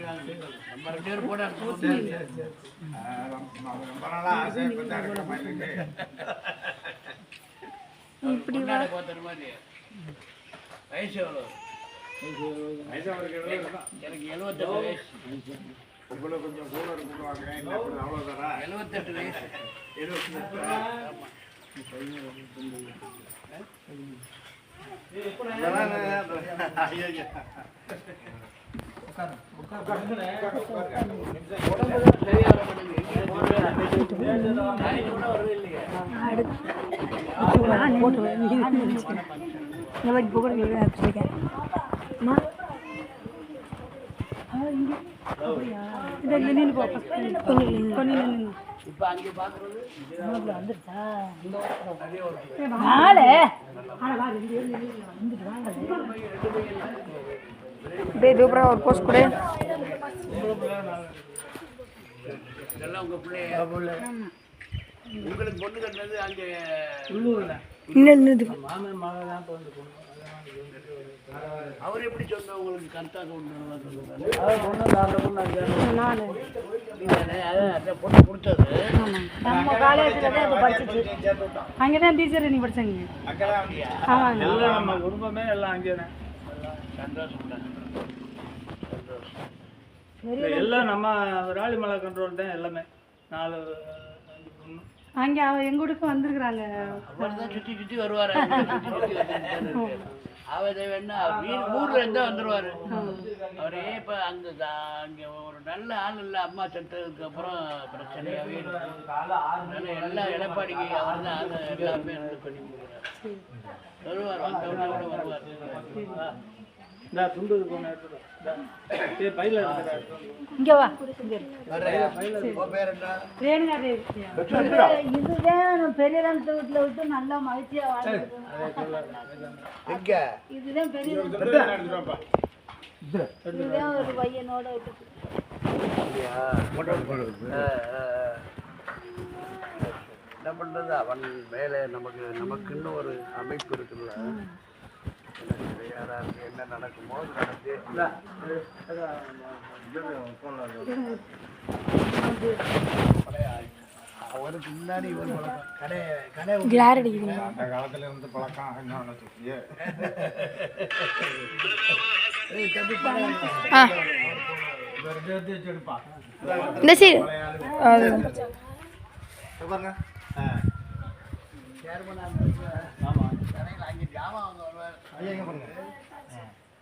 ரொம்ப நாளா ஆசை இப்போ தான் இருக்கிற மாதிரி இருக்கு முன்னாடி பார்த்துற மாதிரி வயசு எவ்வளோ வயசு அவருக்கு எனக்கு எழுபத்தெட்டு வயசு உங்களை கொஞ்சம் கூட அவ்வளோதானா எழுபத்தெட்டு வயசு சரியா வர மாட்டேங்குது நாளைக்கு கூட இதெல்லாம் உங்கள் பிள்ளைய உங்களுக்கு பொண்ணு கட்டினது அங்கே இன்னும் இன்னும் அவர் எப்படி சொன்ன உங்களுக்கு கரெக்டாக அந்த பொண்ணு கொடுத்தது. நம்ம காலேஜில் தான் படிச்சிச்சு. அங்கே தான் டீச்சர் நீ படிச்சாங்க ஆமாங்க. நம்ம குடும்பமே எல்லாம் அங்கே தான் சந்தோஷம். தான் எல்லாம் நம்ம ராலிமலை கண்ட்ரோல் தான் எல்லாமே. நாலு அங்கே அவ எங்க வீட்டுக்கு வந்திருக்கிறாங்க சுற்றி சுற்றி வருவார். அவர் வேணா வீடு ஊரில் இருந்தால் வந்துடுவார் அவரே இப்போ அங்கே அங்கே ஒரு நல்ல ஆள் இல்லை அம்மா செத்ததுக்கு அப்புறம் பிரச்சனையாகவே இருக்கு. எல்லா எடப்பாடிக்கு அவர் தான் ஆள் எல்லாமே இருந்து பண்ணி வருவார் வந்தவொடனே கூட வருவார். இந்த துண்டு பையில இங்கே வா. ரேணுகா இதுதான் பெரிய வீட்டில் விட்டு நல்லா மகிழ்ச்சியா இதுதான் பெரிய இதுதான் ஒரு பையனோட விட்டு. என்ன பண்றது? அவன் மேலே நமக்கு நமக்குன்னு ஒரு அமைப்பு இருக்குல்ல. என்ன நடக்குமோ நடந்து அவருக்கு முன்னாடி பழக்கம். கடை கடை கிளார் அந்த காலத்துல இருந்து பழக்கம் என்ன சொல்லியே இந்த சைடு பாருங்க. ஆமா கடையில் அங்கே ஜாமான் வாங்க வருவார்.